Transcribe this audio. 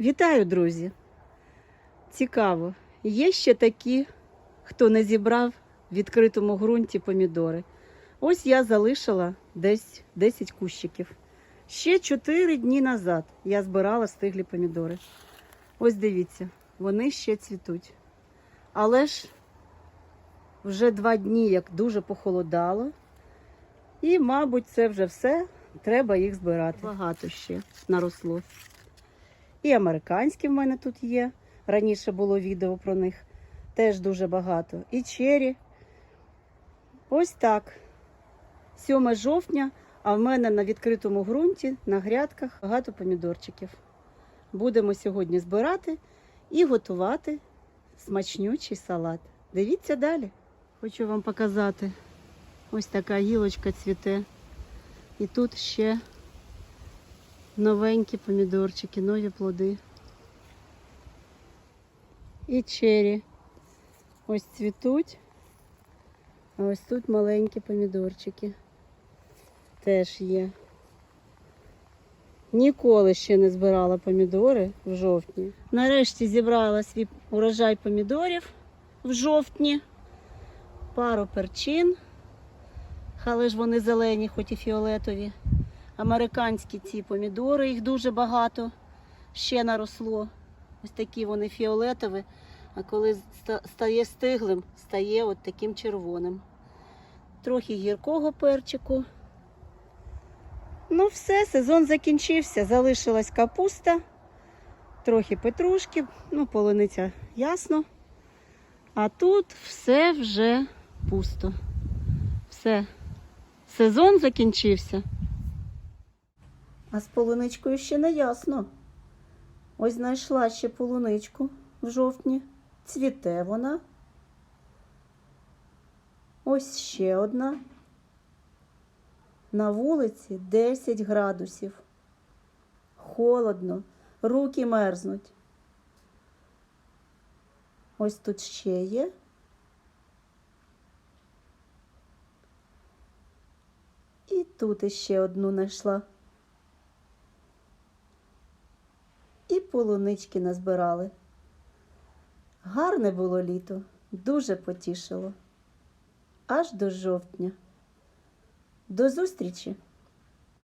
Вітаю, друзі! Цікаво, є ще такі, хто не зібрав в відкритому ґрунті помідори. Ось я залишила десь 10 кущиків. Ще 4 дні назад я збирала стиглі помідори. Ось дивіться, вони ще цвітуть. Але ж вже два дні як дуже похолодало. І, мабуть, це вже все. Треба їх збирати. Багато ще наросло. І американські в мене тут є. Раніше було відео про них. Теж дуже багато. І чері. Ось так. 7 жовтня, а в мене на відкритому ґрунті, на грядках багато помідорчиків. Будемо сьогодні збирати і готувати смачнючий салат. Дивіться далі. Хочу вам показати. Ось така гілочка цвіте. І тут ще новенькі помідорчики, нові плоди. І чері. Ось цвітуть. А ось тут маленькі помідорчики. Теж є. Ніколи ще не збирала помідори в жовтні. Нарешті зібрала свій урожай помідорів в жовтні. Пару перчин. Але ж вони зелені, хоч і фіолетові. Американські ці помідори, їх дуже багато ще наросло. Ось такі вони фіолетові, а коли стає стиглим, стає от таким червоним. Трохи гіркого перчику. Ну, все, сезон закінчився. Залишилась капуста, трохи петрушки, ну, полуниця ясно. А тут все вже пусто. Все. Сезон закінчився. А з полуничкою ще не ясно. Ось знайшла ще полуничку в жовтні. Цвіте вона. Ось ще одна. На вулиці 10 градусів. Холодно, руки мерзнуть. Ось тут ще є. І тут іще одну знайшла. І полунички назбирали. Гарне було літо, дуже потішило. Аж до жовтня. До зустрічі!